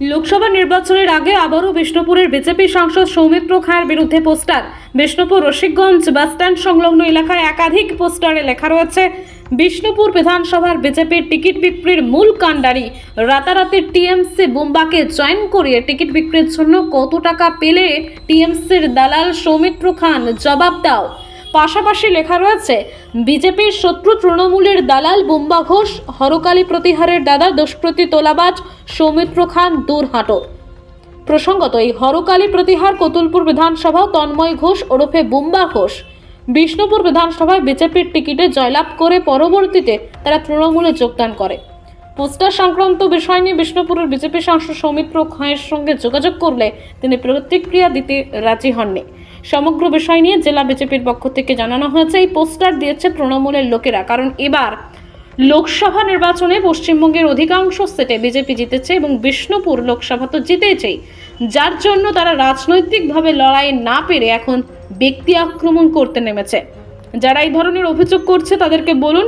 লোকসভা নির্বাচনের আগে আবারও বিষ্ণুপুরের বিজেপি সাংসদ সৌমিত্র খাঁয়ের বিরুদ্ধে পোস্টার। বিষ্ণুপুর রসিকগঞ্জ বাসস্ট্যান্ড সংলগ্ন এলাকায় একাধিক পোস্টারে লেখা রয়েছে, বিষ্ণুপুর বিধানসভার বিজেপির টিকিট বিক্রির মূল কাণ্ডারি। রাতারাতি টিএমসি বুম্বাকে জয়েন করিয়ে টিকিট বিক্রির জন্য কত টাকা পেলে টিএমসির দালাল সৌমিত্র খান জবাব দাও। পাশাপাশি লেখা রয়েছে, বিজেপির শত্রু তৃণমূলের দালাল বুম্বা ঘোষ, হরকালী প্রতিহারের দাদা দুষ্প্রতি তোলাবাজ সৌমিত্র খান দূর হাঁটো প্রসঙ্গত, এই হরকালী প্রতিহার কতুলপুর বিধানসভা, তন্ময় ঘোষ ওরফে বুম্বা ঘোষ। বিষ্ণুপুর বিধানসভায় বিজেপির টিকিটে জয়লাভ করে পরবর্তীতে তারা তৃণমূলে যোগদান করে। পোস্টার সংক্রান্ত বিষয় নিয়ে বিষ্ণুপুরের বিজেপি সাংসদ সৌমিত্র খাঁয়ের সঙ্গে যোগাযোগ করলে তিনি প্রতিক্রিয়া দিতে রাজি হননি। সমগ্র বিষয় নিয়ে জেলা বিজেপির পক্ষ থেকে জানানো হয়েছে, এই পোস্টার দিয়েছে তৃণমূলের লোকেরা। কারণ এবার লোকসভা নির্বাচনে পশ্চিমবঙ্গের অধিকাংশ সেটে বিজেপি জিতেছে এবং বিষ্ণুপুর লোকসভা তো জিতেছেই যার জন্য তারা রাজনৈতিকভাবে লড়াই না পেরে এখন ব্যক্তি আক্রমণ করতে নেমেছে। যারা এই ধরনের অভিযোগ করছে তাদেরকে বলুন,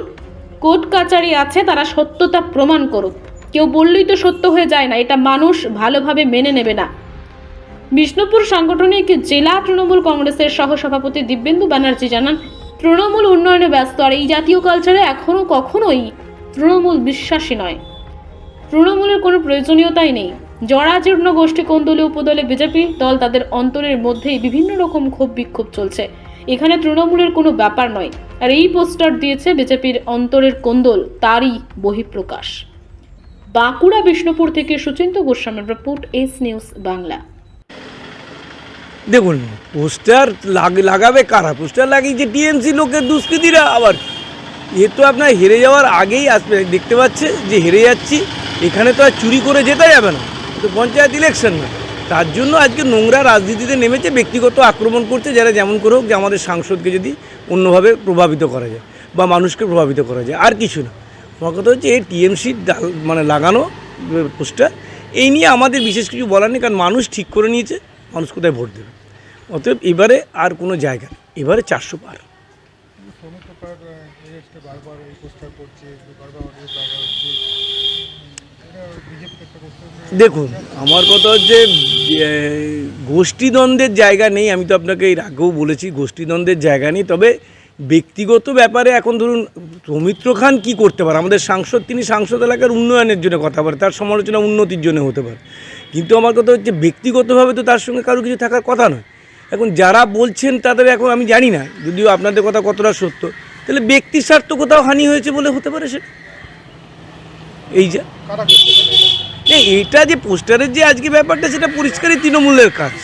কোর্ট কাচারি আছে, তারা সত্যতা প্রমাণ করুক। কেউ বললেই তো সত্য হয়ে যায় না, এটা মানুষ ভালোভাবে মেনে নেবে না। বিষ্ণুপুর সাংগঠনিক জেলা তৃণমূল কংগ্রেসের সহসভাপতি দিব্যেন্দু ব্যানার্জি জানান, তৃণমূল উন্নয়নে ব্যস্ত আর এই জাতীয় কালচারে এখনও কখনোই তৃণমূল বিশ্বাসী নয়। তৃণমূলের কোনো প্রয়োজনীয়তাই নেই। জরাজীর্ণ গোষ্ঠী কোন দলে, উপদলে বিজেপি দল তাদের অন্তরের মধ্যেই বিভিন্ন রকম ক্ষোভ বিক্ষোভ চলছে। এখানে তৃণমূলের কোনো ব্যাপার নয়। আর এই পোস্টার দিয়েছে বিজেপির অন্তরের কোন্দল তারই বহিঃপ্রকাশ। বাঁকুড়া, বিষ্ণুপুর থেকে সুচিন্ত গোস্বামীর রিপোর্ট, এস নিউজ বাংলা। দেখুন, পোস্টার লাগ- লাগাবে কারা? পোস্টার লাগিয়েছে টিএমসি লোকের দুষ্কৃতীরা আবার। এ তো আপনার হেরে যাওয়ার আগেই আসবে। দেখতে পাচ্ছে যে হেরে যাচ্ছি, এখানে তো আর চুরি করে যেতে যাবে না। তো পঞ্চায়েত ইলেকশন না। তার জন্য আজকে নোংরা রাজনীতিতে নেমেছে, ব্যক্তিগত আক্রমণ করছে, যারা যেমন করে হোক যে আমাদের সাংসদকে যদি অন্যভাবে প্রভাবিত করা যায় বা মানুষকে প্রভাবিত করা যায়। আর কিছু না। আমার কথা হচ্ছে, এই টিএমসির মানে লাগানো পোস্টার, এই নিয়ে আমাদের বিশেষ কিছু বলার নেই, কারণ মানুষ ঠিক করে নিয়েছে, মানুষ কোথায় ভোট দেবে? অতএব এবারে আর কোনো জায়গা নেই। এবারে চারশো পার। দেখুন, আমার কথা হচ্ছে গোষ্ঠীদ্বন্দ্বের জায়গা নেই, আমি তো আপনাকে এর আগেও বলেছি, গোষ্ঠীদ্বন্দ্বের জায়গা নেই, তবে ব্যক্তিগত ব্যাপারে এখন ধরুন, সৌমিত্র খান কি করতে পারে? আমাদের সাংসদ, তিনি সাংসদ এলাকার উন্নয়নের জন্য কথা বলে, তার সমালোচনা উন্নতির জন্য হতে পারে। কিন্তু আমার কথা হচ্ছে, ব্যক্তিগতভাবে তো তার সঙ্গে কারও কিছু থাকার কথা নয়। এখন যারা বলছেন তাদের এখন আমি জানি না যদিও আপনাদের কথা কতটা সত্য। তাহলে ব্যক্তি স্বার্থ কোথাও হানি হয়েছে বলে হতে পারে সেটা? এই যা এটা যে পোস্টারের যে আজকে ব্যাপারটা সেটা পরিষ্কারই তৃণমূলের কাজ।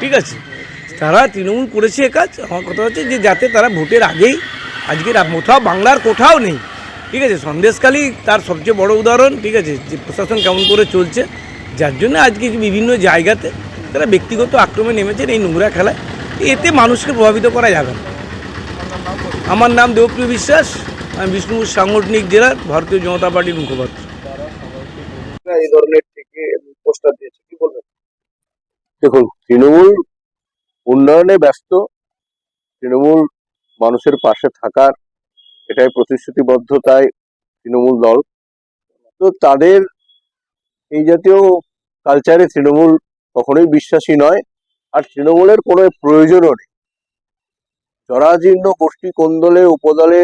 ঠিক আছে? তারা তৃণমূল করেছে কাজ। আমার কথা হচ্ছে যে যাতে তারা ভোটের আগেই আজকে কোথাও বাংলার কোথাও নেই। ঠিক আছে? সন্দেশকালী তার সবচেয়ে বড় উদাহরণ ঠিক আছে? যে প্রশাসন কেমন করে চলছে যার জন্য আজকে বিভিন্ন জায়গাতে তারা ব্যক্তিগত আক্রমণে নেমেছেন এই নোংরা খেলায়, এতে মানুষকে প্রভাবিত করা যাবে না। আমার নাম দেবপ্রিয় বিশ্বাস, আমি বিষ্ণুপুর সাংগঠনিক জেলার ভারতীয় জনতা পার্টির মুখপাত্র। এই ধরনের পোস্টার দিয়েছে কি বলবেন? দেখুন, তৃণমূল উন্নয়নে ব্যস্ত, তৃণমূল মানুষের পাশে থাকার এটাই প্রতিশ্রুতিবদ্ধতায় তৃণমূল দল। তো তাদের এই জাতীয় কালচারে তৃণমূল কখনোই বিশ্বাসী নয়, আর তৃণমূলের কোনো প্রয়োজনও নেই। জরাজীর্ণ গোষ্ঠী কোন্দলে, উপদলে,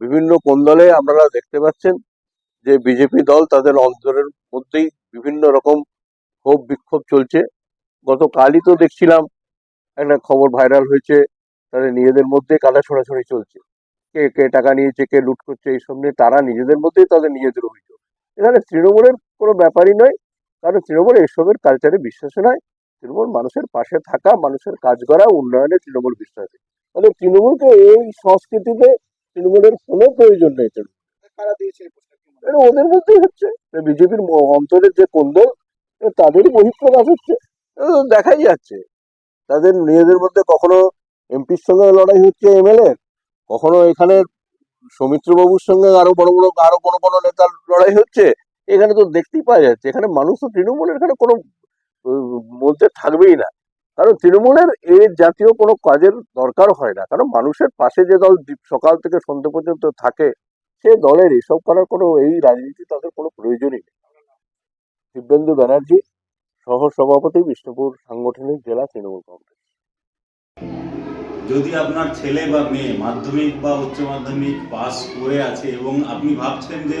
বিভিন্ন কোন্দলে আপনারা দেখতে পাচ্ছেন যে বিজেপি দল তাদের অন্তরের মধ্যেই বিভিন্ন রকম ক্ষোভ, বিক্ষোভ চলছে। গতকালই তো দেখছিলাম একটা খবর ভাইরাল হয়েছে, তাদের নিজেদের মধ্যে কাটা ছোড়াছড়ি চলছে। কে কে টাকা নিয়েছে, কে লুট করছে এইসব নিয়ে তারা নিজেদের মধ্যেই তাদের নিজেদের অভিযোগ। এখানে তৃণমূলের কোনো ব্যাপারই নয় কারণ তৃণমূল এসবের কালচারে বিশ্বাস নয়। তৃণমূল মানুষের পাশে থাকা মানুষের কাজ করা উন্নয়নে তৃণমূল বিশ্বাসী। ফলে তৃণমূলকে এই সংস্কৃতিতে তৃণমূলের কোনো প্রয়োজন নেই তৃণমূল। ওদের মধ্যেই হচ্ছে। বিজেপির অন্তরের যে কোন্দল তাদেরই বহিঃপ্রকাশ হচ্ছে। দেখাই যাচ্ছে। তাদের নিজেদের মধ্যে কখনো এমপির সঙ্গে লড়াই হচ্ছে এমএলএ কখনো এখানে সৌমিত্রবাবুর সঙ্গে আরও বড় বড় আরও কোনো কোনো নেতার লড়াই হচ্ছে। এখানে তো দেখতেই পাওয়া যাচ্ছে, এখানে মানুষ তো তৃণমূলের এখানে কোনো মধ্যে থাকবেই না। কারণ তৃণমূলের এই জাতীয় কোনো কাজের দরকার হয় না। কারণ মানুষের পাশে যে দল সকাল থেকে সন্ধ্যে পর্যন্ত থাকে, সে দলের এসব করার কোনো, এই রাজনীতি তাদের কোনো প্রয়োজনই নেই। দিব্যেন্দু ব্যানার্জি সহ সভাপতি বিষ্ণুপুর সাংগঠনিক জেলা তৃণমূল কংগ্রেস। যদি আপনার ছেলে বা মেয়ে মাধ্যমিক বা উচ্চ মাধ্যমিক পাস করে আছে এবং আপনি ভাবছেন যে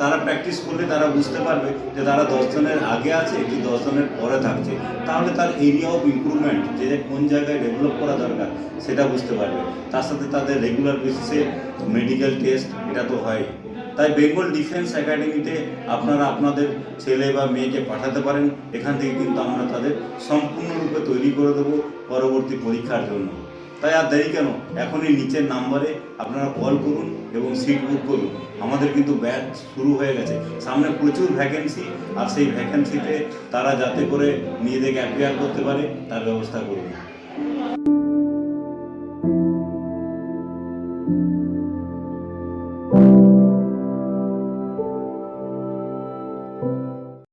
তারা প্র্যাকটিস করলে তারা বুঝতে পারবে যে তারা দশজনের আগে আছে কি দশজনের পরে থাকছে। তাহলে তার এরিয়া অফ ইমপ্রুভমেন্ট যে কোন জায়গায় ডেভেলপ করা দরকার, সেটা বুঝতে পারবে। তার সাথে তাদের রেগুলার বেসিসে মেডিকেল টেস্ট এটা তো হয়। তাই বেঙ্গল ডিফেন্স একাডেমিতে আপনারা আপনাদের ছেলে বা মেয়েকে পাঠাতে পারেন। এখান থেকে কিন্তু আমরা তাদের সম্পূর্ণরূপে তৈরি করে দেবো পরবর্তী পরীক্ষার জন্য। তাই আর দেরি কেন? এখনই নিচের নাম্বারে আপনারা কল করুন। এবং সিট বুক করুন। আমাদের কিন্তু ব্যাচ শুরু হয়ে গেছে। সামনে প্রচুর ভ্যাকেন্সি আর সেই ভ্যাকেন্সিতে তারা যাতে করে নিজেদেরকে অ্যাপিয়ার করতে পারে, তার ব্যবস্থা করুন।